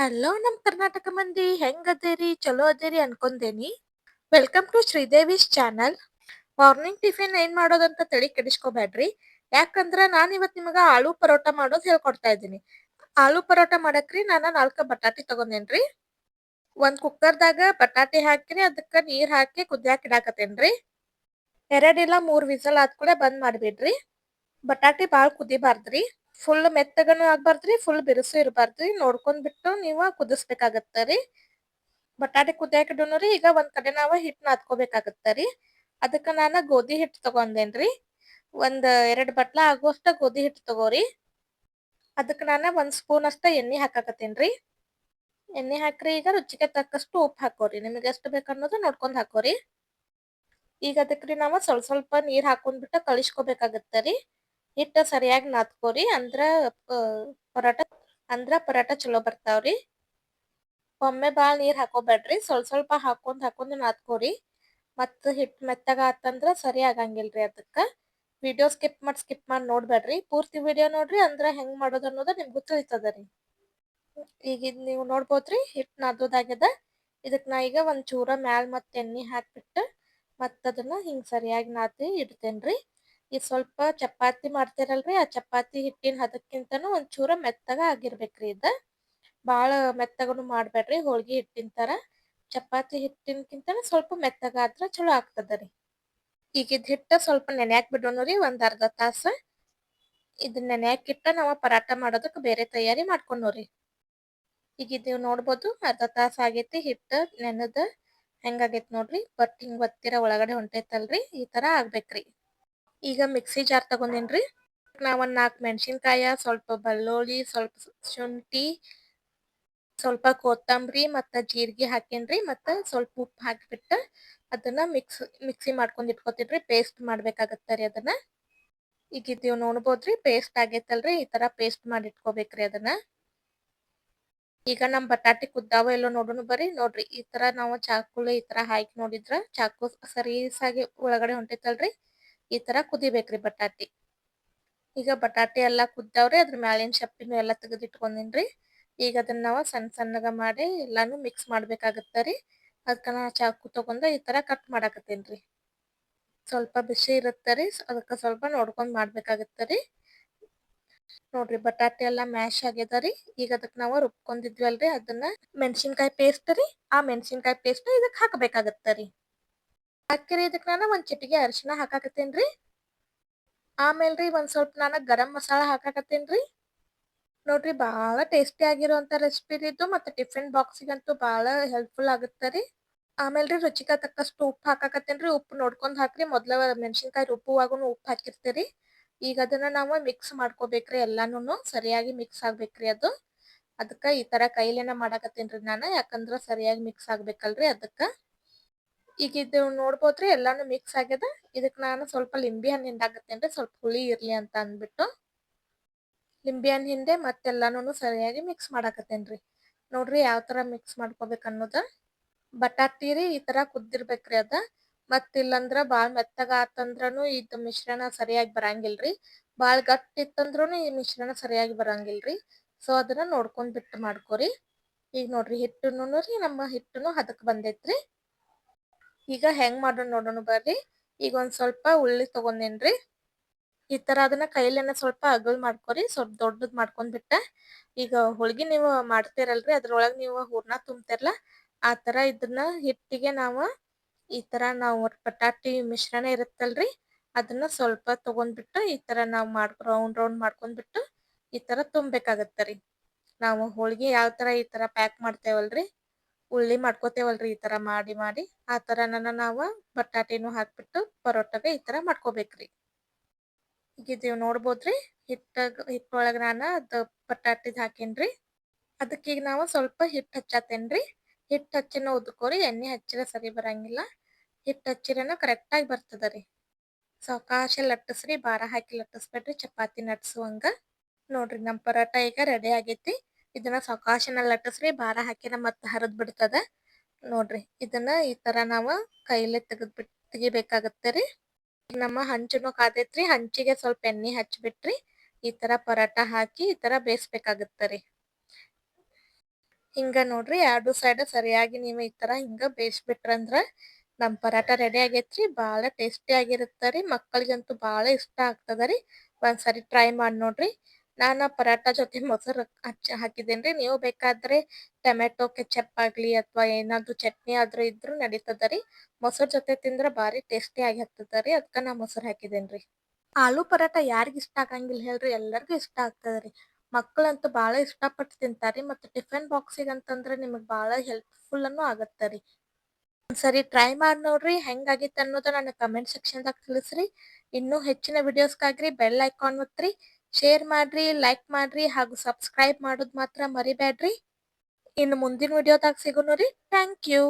Hello, ನಮ್ ಕರ್ನಾಟಕ ಮಂದಿ ಹೆಂಗದೇರಿ? ಚಲೋ ಅದೇರಿ ಅನ್ಕೊಂಡೇನಿ. Welcome to Sridevi's channel. Morning tiffin ಏನ್ ಮಾಡೋದಂತ ತಳಿ ಕೆಡಿಸ್ಕೋಬೇಡ್ರಿ. ಯಾಕಂದ್ರೆ ನಾನು ಇವತ್ತು ನಿಮಗೆ ಆಲೂ ಪರೋಟ ಮಾಡೋದು ಹೇಳ್ಕೊಡ್ತಾ ಇದ್ದೀನಿ. ಆಲೂ ಪರೋಟ ಮಾಡಕ್ರಿ ನಾನು ನಾಲ್ಕ ಬಟಾಟೆ ತಗೊಂಡೇನ್ರಿ. ಒಂದು ಕುಕ್ಕರ್ದಾಗ ಬಟಾಟೆ ಹಾಕಿರಿ ಅದಕ್ಕೆ ನೀರು ಹಾಕಿ ಕುದ್ಯಾಕ್ ಇಡಾಕತ್ತೇನ್ರಿ. ಎರಡ್ ಮೂರ್ ವಿಸಲ್ ಕೂಡ ಬಂದ್ ಮಾಡ್ಬಿಡ್ರಿ. ಬಟಾಟಿ ಬಾಳ್ ಕುದಿಬಾರ್ದ್ರಿ. Full ಮೆತ್ತಗನು ಆಗ್ಬಾರ್ದ್ರಿ full ಬಿರುಸು ಇರಬಾರ್ದ್ರಿ. ನೋಡ್ಕೊಂಡ್ಬಿಟ್ಟು ನೀವ ಕುದಿಸ್ಬೇಕಾಗತ್ತರಿ ಬಟಾಟೆ ಕುದಿಯಾಕ ರೀ, ಈಗ ಒಂದ್ ಕಡೆ ನಾವ ಹಿಟ್ ನಾದ್ಕೋಬೇಕಾಗತ್ತರಿ ಅದಕ್ಕ ನಾನ ಗೋಧಿ ಹಿಟ್ ತಗೊಂಡೇನ್ರಿ ಒಂದ್ ಎರಡ್ ಬಟ್ಲ ಆಗುವಷ್ಟ ಗೋಧಿ ಹಿಟ್ ತಗೋರಿ ಅದಕ್ಕೆ ನಾನು ಒಂದ್ ಸ್ಪೂನ್ ಅಷ್ಟ ಎಣ್ಣೆ ಹಾಕಾಕತ್ತೇನ್ರಿ ಎಣ್ಣೆ ಹಾಕ್ರಿ, ಈಗ ರುಚಿಗೆ ತಕ್ಕಷ್ಟು ಉಪ್ಪು ಹಾಕೋರಿ. ನಿಮಗೆ ಎಷ್ಟು ಬೇಕು ಅನ್ನೋದು ನೋಡ್ಕೊಂಡ್ ಹಾಕೋರಿ. ಈಗ ಅದಕ್ಕೆ ನಾವು ಸ್ವಲ್ಪ ಸ್ವಲ್ಪ ನೀರ್ ಹಾಕೊಂಡ್ಬಿಟ್ಟು ಕಳಿಸ್ಕೋಬೇಕಾಗತ್ತರಿ ಹಿಟ್ಟ ಸರಿಯಾಗಿ ನಾದ್ಕೋರಿ ಅಂದ್ರ ಪರೋಟ ಅಂದ್ರ ಪರೋಟ ಚಲೋ ಬರ್ತಾವ್ರಿ. ಒಮ್ಮೆ ಭಾಳ ನೀರ್ ಹಾಕೋಬೇಡ್ರಿ, ಸ್ವಲ್ಪ ಸ್ವಲ್ಪ ಹಾಕೊಂಡ್ ಹಾಕೊಂಡ್ ನಾದ್ಕೋರಿ. ಮತ್ತ್ ಹಿಟ್ ಮೆತ್ತಗ ಆತಂದ್ರ ಸರಿ ಆಗಂಗಿಲ್ರಿ ಅದಕ್ಕ. ವಿಡಿಯೋ ಸ್ಕಿಪ್ ಮಾಡಿ ಸ್ಕಿಪ್ ಮಾಡಿ ನೋಡ್ಬೇಡ್ರಿ. ಪೂರ್ತಿ ವಿಡಿಯೋ ನೋಡ್ರಿ ಅಂದ್ರ ಹೆಂಗ್ ಮಾಡೋದು ಅನ್ನೋದು ನಿಮ್ಗೂ ತಿಳಿತದರಿ ಈಗ ಇದ್ ನೀವು ನೋಡ್ಬೋದ್ರಿ, ಹಿಟ್ ನಾದೋದಾಗ್ಯದ. ಇದಕ್ ನಾ ಈಗ ಒಂದ್ ಚೂರ ಮ್ಯಾಲ್ ಮತ್ತೆ ಎಣ್ಣಿ ಹಾಕ್ಬಿಟ್ಟು ಮತ್ತದನ್ನ ಹಿಂಗ್ ಸರಿಯಾಗಿ ನಾದಿ ಇಡ್ತೇನ್ರಿ. ಈಗ ಸ್ವಲ್ಪ ಚಪಾತಿ ಮಾಡ್ತೀರಲ್ರಿ, ಆ ಚಪಾತಿ ಹಿಟ್ಟಿನ ಹದಕ್ಕಿಂತನೂ ಒಂಚೂರ ಮೆತ್ತಗ ಆಗಿರ್ಬೇಕ್ರಿ ಇದ. ಭಾಳ ಮೆತ್ತಗನು ಮಾಡಬೇಡ್ರಿ, ಹೋಳ್ಗಿ ಹಿಟ್ಟಿನ ತರ. ಚಪಾತಿ ಹಿಟ್ಟಿನಕ್ಕಿಂತ ಸ್ವಲ್ಪ ಮೆತ್ತಗ ಆದ್ರೆ ಚಲೋ ಆಗ್ತದರಿ. ಈಗ ಇದ್ ಹಿಟ್ಟ ಸ್ವಲ್ಪ ನೆನೆಯಾಕ್ ಬಿಡೋಣ ರೀ ಒಂದ್ ಅರ್ಧ ತಾಸ. ಇದನ್ನ ನೆನೆಯಾಕ್ ಇಟ್ಟ ನಾವ ಪರಾಟ ಮಾಡೋದಕ್ಕೆ ಬೇರೆ ತಯಾರಿ ಮಾಡ್ಕೊಂಡ್ರಿ ಈಗ ಇದು ನೋಡ್ಬೋದು, ಅರ್ಧ ತಾಸ ಆಗೈತಿ ಹಿಟ್ಟ ನೆನದ. ಹೆಂಗಾಗೈತ್ ನೋಡ್ರಿ, ಬಟ್ ಹಿಂಗ್ ಒತ್ತಿರ ಒಳಗಡೆ ಹೊಂಟೈತಲ್ರಿ, ಈ ತರ ಆಗ್ಬೇಕ್ರಿ. ಈಗ ಮಿಕ್ಸಿ ಜಾರ್ ತಗೊಂಡೇನ್ರಿ? ನಾವು ಒಂದ್ ನಾಲ್ಕು ಮೆಣಸಿನ್ಕಾಯ, ಸ್ವಲ್ಪ ಬೆಳ್ಳುಳ್ಳಿ, ಸ್ವಲ್ಪ ಶುಂಠಿ, ಸ್ವಲ್ಪ ಕೊತ್ತಂಬರಿ ಮತ್ತ ಜೀರಿಗೆ ಹಾಕೇನ್ರಿ ಮತ್ತ ಸ್ವಲ್ಪ ಉಪ್ಪು ಹಾಕಿಬಿಟ್ಟು ಅದನ್ನ ಮಿಕ್ಸ್, ಮಿಕ್ಸಿ ಮಾಡ್ಕೊಂಡ್ ರೀ ಪೇಸ್ಟ್ ಮಾಡ್ಬೇಕಾಗತ್ತರಿ ಅದನ್ನ. ಈಗ ಇದೀವ್ ನೋಡ್ಬೋದ್ರಿ ಪೇಸ್ಟ್ ಆಗೇತಲ್ರಿ, ಈ ತರ ಪೇಸ್ಟ್ ಮಾಡಿ ಇಟ್ಕೋಬೇಕ್ರಿ ಅದನ್ನ. ಈಗ ನಮ್ಮ ಬಟಾಟೆ ಕುದ್ದಾವ ಎಲ್ಲೋ ನೋಡೋಣ ಬರ್ರಿ, ನೋಡ್ರಿ ಈ ತರ ನಾವು ಚಾಕುಲಿ ಈ ತರ ಹಾಕಿ ನೋಡಿದ್ರ ಚಾಕು ಸರೀಸಾಗಿ ಒಳಗಡೆ ಹೊಂಟೈತಲ್ರಿ. ಈ ತರ ಕುದಿಬೇಕ್ರಿ ಬಟಾಟಿ. ಈಗ ಬಟಾಟೆ ಎಲ್ಲಾ ಕುದ್ದಾವ್ರಿ, ಅದ್ರ ಮ್ಯಾಲಿನ ಶಪ್ಪಿನೂ ಎಲ್ಲಾ ತೆಗೆದಿಟ್ಕೊಂಡಿನ್ರಿ. ಈಗ ಅದನ್ನ ನಾವು ಸಣ್ಣ ಸಣ್ಣಗ ಮಾಡಿ ಎಲ್ಲಾನು ಮಿಕ್ಸ್ ಮಾಡ್ಬೇಕಾಗತ್ತರಿ ಅದಕ್ಕ ನಾ ಚಾಕು ತಗೊಂಡ ಈ ತರ ಕಟ್ ಮಾಡಾಕತ್ತೇನ್ರಿ. ಸ್ವಲ್ಪ ಬಿಸಿ ಇರುತ್ತರಿ ಅದಕ್ಕ ಸ್ವಲ್ಪ ನೋಡ್ಕೊಂಡ್ ಮಾಡ್ಬೇಕಾಗತ್ತರಿ ನೋಡ್ರಿ ಬಟಾಟೆ ಎಲ್ಲಾ ಮ್ಯಾಶ್ ಆಗ್ಯದರಿ ಈಗ ಅದಕ್ಕೆ ನಾವು ರುಬ್ಕೊಂಡಿದ್ವಿ ಅಲ್ರಿ ಅದನ್ನ ಮೆಣಸಿನಕಾಯಿ ಪೇಸ್ಟ್ ರೀ. ಆ ಮೆಣಸಿನಕಾಯಿ ಪೇಸ್ಟ್ ಇದಕ್ ಹಾಕಬೇಕಾಗತ್ತರಿ ಹಾಕಿರಿ ಇದಕ್ಕೆ ನಾನು ಒಂದ್ ಚಿಟಿಗೆ ಅರಿಶಿನ ಹಾಕಾಕತ್ತೇನ್ರಿ? ಆಮೇಲ್ರಿ ಒಂದ್ ಸ್ವಲ್ಪ ನಾನು ಗರಂ ಮಸಾಲಾ ಹಾಕಾಕತ್ತೇನ್ರಿ? ನೋಡ್ರಿ ಬಹಳ ಟೇಸ್ಟಿ ಆಗಿರುವಂತ ರೆಸಿಪಿ ಇದು ಮತ್ತೆ ಟಿಫಿನ್ ಬಾಕ್ಸಿಗಂತೂ ಬಹಳ ಹೆಲ್ಪ್ಫುಲ್ ಆಗುತ್ತೆ ರೀ. ಆಮೇಲೆ ಆಮೇಲ್ರಿ ರುಚಿಗೆ ತಕ್ಕಷ್ಟು ಉಪ್ಪು ಹಾಕಾಕತ್ತೇನ್ರಿ? ಉಪ್ಪು ನೋಡ್ಕೊಂಡು ಹಾಕ್ರಿ. ಮೊದ್ಲ ಮೆಣಸಿನಕಾಯಿ ರುಬ್ಬುವಾಗುನು ಉಪ್ಪು ಹಾಕಿರ್ತೀರಿ. ಈಗ ಅದನ್ನ ನಾವು ಮಿಕ್ಸ್ ಮಾಡ್ಕೋಬೇಕ್ರಿ ಎಲ್ಲಾನು ಸರಿಯಾಗಿ ಮಿಕ್ಸ್ ಆಗ್ಬೇಕ್ರಿ ಅದು. ಅದಕ್ಕೆ ಈ ತರ ಕೈಲೇನ ಮಾಡಾಕತ್ತೇನ್ರಿ ನಾನು. ಯಾಕಂದ್ರೆ ಸರಿಯಾಗಿ ಮಿಕ್ಸ್ ಆಗ್ಬೇಕಲ್ರಿ ಅದಕ್ಕ. ಈಗ ಇದು ನೋಡ್ಬೋದ್ರಿ ಎಲ್ಲಾನು ಮಿಕ್ಸ್ ಆಗ್ಯದ ಇದಕ್ ನಾನು ಸ್ವಲ್ಪ ಲಿಂಬಿ ಹಣ್ಣ್ ಹಿಂಡಾಕತ್ತೇನ್ರಿ ಸ್ವಲ್ಪ ಹುಳಿ ಇರ್ಲಿ ಅಂತ ಅಂದ್ಬಿಟ್ಟು. ಲಿಂಬಿ ಹಣ್ಣು ಹಿಂದೆ ಮತ್ತೆಲ್ಲಾನು ಸರಿಯಾಗಿ ಮಿಕ್ಸ್ ಮಾಡಾಕತ್ತೇನ್ರಿ. ನೋಡ್ರಿ ಯಾವ ತರ ಮಿಕ್ಸ್ ಮಾಡ್ಕೋಬೇಕು ಅನ್ನೋದ. ಬಟಾಟಿ ರೀ ಈ ತರ ಕುದ್ದಿರ್ಬೇಕ್ರಿ ಅದ. ಮತ್ ಇಲ್ಲಂದ್ರ ಬಾಳ್ ಮೆತ್ತಗ ಆತಂದ್ರನು ಇದ್ ಮಿಶ್ರಣ ಸರಿಯಾಗಿ ಬರಂಗಿಲ್ರಿ. ಬಾಳ್ ಗಟ್ಟಿ ಇತ್ತಂದ್ರೂನು ಈ ಮಿಶ್ರಣ ಸರಿಯಾಗಿ ಬರಂಗಿಲ್ರಿ. ಸೊ ಅದನ್ನ ನೋಡ್ಕೊಂಡ್ ಬಿಟ್ಟು ಮಾಡ್ಕೋರಿ. ಈಗ ನೋಡ್ರಿ ಹಿಟ್ಟುನು ರೀ ನಮ್ಮ ಹಿಟ್ಟುನು ಹದಕ್ ಬಂದೈತ್ರಿ. ಈಗ ಹೆಂಗ್ ಮಾಡೋಣ ನೋಡೋಣ ಬರ್ರಿ. ಈಗ ಒಂದ್ ಸ್ವಲ್ಪ ಉಳ್ಳಿ ತಗೊಂಡೇನ್ರಿ. ಈ ತರ ಅದನ್ನ ಕೈಲೇನ ಸ್ವಲ್ಪ ಅಗಲ್ ಮಾಡ್ಕೊರಿ, ಸ್ವಲ್ಪ ದೊಡ್ಡದ್ ಮಾಡ್ಕೊಂಡ್ ಬಿಟ್ಟ ಈಗ ಹೋಳಿಗೆ ನೀವು ಮಾಡ್ತೀರಲ್ರಿ, ಅದ್ರೊಳಗ್ ನೀವು ಹೂರ್ಣ ತುಂಬ್ತಿರಲ್ಲ ಆ ತರ ಇದನ್ನ ಹಿಟ್ಟಿಗೆ ನಾವ ಈ ತರ ನಾವು ಪಟಾಟಿ ಮಿಶ್ರಣ ಇರುತ್ತಲ್ರಿ, ಅದನ್ನ ಸ್ವಲ್ಪ ತಗೊಂಡ್ಬಿಟ್ಟು ಈ ತರ ನಾವ್ ಮಾಡ್ ರೌಂಡ್ ರೌಂಡ್ ಮಾಡ್ಕೊಂಡ್ಬಿಟ್ಟು ಈ ತರ ತುಂಬೇಕಾಗತ್ತರಿ ನಾವು ಹೋಳಿಗೆ ಯಾವ ತರ ಈ ತರ ಪ್ಯಾಕ್ ಮಾಡ್ತೇವಲ್ರಿ ಉಳ್ಳಿ ಮಾಡ್ಕೋತೇವಲ್ರಿ ಈ ತರ ಮಾಡಿ ಮಾಡಿ. ಆ ತರನನ ನಾವು ಬಟಾಟೆನು ಹಾಕ್ಬಿಟ್ಟು ಪರೋಟಗೆ ಈ ತರ ಮಾಡ್ಕೋಬೇಕ್ರಿ. ಈಗ ಇದೀವ್ ನೋಡ್ಬೋದ್ರಿ ಹಿಟ್ಟಾಗ ಹಿಟ್ಟೊಳಗ ನಾನು ಅದು ಬಟಾಟಿದ್ ಹಾಕೇನ್ರಿ. ಅದಕ್ಕೀಗ ನಾವು ಸ್ವಲ್ಪ ಹಿಟ್ ಹಚ್ಚಾತೇನ್ರಿ. ಹಿಟ್ ಹಚ್ಚಿನ ಉದ್ಕೋರಿ, ಎಣ್ಣೆ ಹಚ್ಚಿರ ಸರಿ ಬರಂಗಿಲ್ಲ. ಹಿಟ್ ಹಚ್ಚಿರನ ಕರೆಕ್ಟಾಗಿ ಬರ್ತದ ಬರ್ತದರಿ. ಸಾವಕಾಶ ಲಟ್ಟಿಸ್ರಿ ಭಾರ ಹಾಕಿ ಲಟ್ಟಿಸ್ಬೇಡ್ರಿ, ಚಪಾತಿ ನಟ್ಸುವಂಗ ನೋಡ್ರಿ ನಮ್ಮ ಪರೋಟ ಈಗ ರೆಡಿ ಆಗೇತಿ. ಇದನ್ನ ಸಾವಕಾಶನ ಲಟ್ಟಸ್ರಿ ಭಾರ ಹಾಕಿನ ಮತ್ತ ಹರಿದ್ ಬಿಡ್ತದ. ನೋಡ್ರಿ, ಇದನ್ನ ಈ ತರ ನಾವ ಕೈಲೆ ತೆಗೆದ್ ಬಿಟ್ ತೆಗಿಬೇಕಾಗತ್ತರಿ ನಮ್ಮ ಹಂಚುನು ಕಾದೈತ್ರಿ, ಹಂಚಿಗೆ ಸ್ವಲ್ಪ ಎಣ್ಣೆ ಹಚ್ಬಿಟ್ರಿ, ಈ ತರ ಪರಾಟ ಹಾಕಿ ಈ ತರ ಬೇಯಿಸ್ಬೇಕಾಗತ್ತರಿ ಹಿಂಗ ನೋಡ್ರಿ, ಎರಡು ಸೈಡ್ ಸರಿಯಾಗಿ ನೀವು ಈ ತರ ಹಿಂಗ ಬೇಯಿಸ್ಬಿಟ್ರಂದ್ರ ನಮ್ ಪರಾಟ ರೆಡಿ ಆಗೇತ್ರಿ ಬಹಳ ಟೇಸ್ಟಿ ಆಗಿರುತ್ತರಿ ಮಕ್ಕಳಿಗಂತೂ ಬಹಳ ಇಷ್ಟ ಆಗ್ತದ ರೀ. ಒಂದ್ಸರಿ ಟ್ರೈ ಮಾಡಿ ನೋಡ್ರಿ. ನಾನ ಪರಾಟ ಜೊತೆ ಮೊಸರು ಹಚ್ಚ ಹಾಕಿದೇನ್ರಿ ನೀವು ಬೇಕಾದ್ರೆ ಟೊಮೆಟೊ ಕೆಚಪ್ ಆಗ್ಲಿ ಅಥವಾ ಏನಾದ್ರು ಚಟ್ನಿ ಆದ್ರೂ ಇದ್ರು ನಡೀತದರಿ. ಮೊಸರು ಜೊತೆ ತಿಂದ್ರೆ ಭಾರಿ ಟೇಸ್ಟಿ ಆಗಿ ಹಾಕ್ತದರಿ ಅದಕ್ಕೆ ನಾ ಮೊಸರು ಹಾಕಿದೇನ್ರಿ ಆಲೂ ಪರಾಟ ಯಾರಿಗ್ ಇಷ್ಟ ಆಗಂಗಿಲ್ಲ ಹೇಳ್ರಿ. ಎಲ್ಲರಿಗೂ ಇಷ್ಟ ಆಗ್ತದ್ರಿ. ಮಕ್ಕಳಂತೂ ಭಾಳ ಇಷ್ಟಪಟ್ಟು ತಿಂತಾರಿ ಮತ್ತೆ ಟಿಫನ್ ಬಾಕ್ಸಿಗೆ ಅಂತಂದ್ರೆ ನಿಮಗೆ ಬಹಳ ಹೆಲ್ಪ್ಫುಲ್ ಅನ್ನು ರೀ ಒಂದ್ಸರಿ ಟ್ರೈ ಮಾಡಿ ನೋಡ್ರಿ. ಹೆಂಗಾಗಿತ್ತು ಅನ್ನೋದು ನನ್ನ ಕಮೆಂಟ್ ಸೆಕ್ಷನ್ದಾಗ ತಿಳಿಸ್ರಿ. ಇನ್ನೂ ಹೆಚ್ಚಿನ ವಿಡಿಯೋಸ್ಗಾಗ್ರಿ. ಬೆಲ್ ಐಕಾನ್ ಒತ್ತ್ರಿ ಶೇರ್ ಮಾಡ್ರಿ ಲೈಕ್ ಮಾಡ್ರಿ ಹಾಗೂ ಸಬ್ಸ್ಕ್ರೈಬ್ ಮಾಡೋದು ಮಾತ್ರ ಮರಿಬೇಡ್ರಿ ಇನ್ನು ಮುಂದಿನ ವಿಡಿಯೋದಾಗ ಸಿಗೋಣ ರೀ ಥ್ಯಾಂಕ್ ಯು